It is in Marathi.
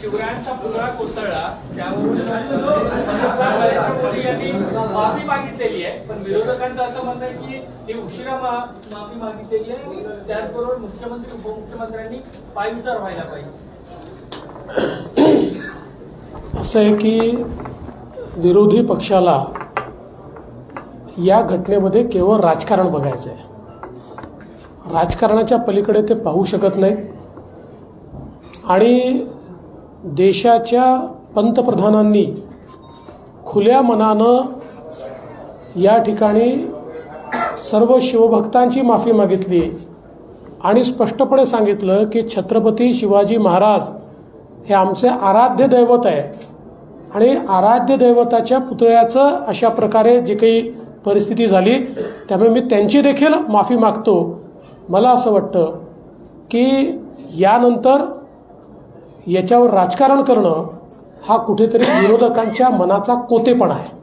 शिवरायांचा पुतळा कोसळला त्यावरून मोदी यांनी माफी मागितलेली आहे. पण विरोधकांचं असं म्हणणं आहे की ही उशिरा माफी मागितलेली आहे. त्याचबरोबर मुख्यमंत्री उपमुख्यमंत्र्यांनी पायउतार व्हायला पाहिजे. असं आहे की विरोधी पक्षाला या घटनेमध्ये केवळ राजकारण बघायचं आहे राजकारणाच्या पलीकडे ते पाहू शकत नाहीत आणि देशाच्या पंतप्रधानांनी खुल्या मनानं या ठिकाणी सर्व शिवभक्तांची माफी मागितली. आणि स्पष्टपणे सांगितलं की छत्रपती शिवाजी महाराज हे आमचे आराध्य दैवत आहे. आणि आराध्य दैवताच्या पुतळ्याचं अशा प्रकारे जी काही परिस्थिती झाली त्यामुळे मी त्यांची देखील माफी मागतो. मला असं वाटतं की यानंतर याच्यावर राजकारण करणं हा कुठेतरी विरोधकांच्या मनाचा कोतेपणा आहे.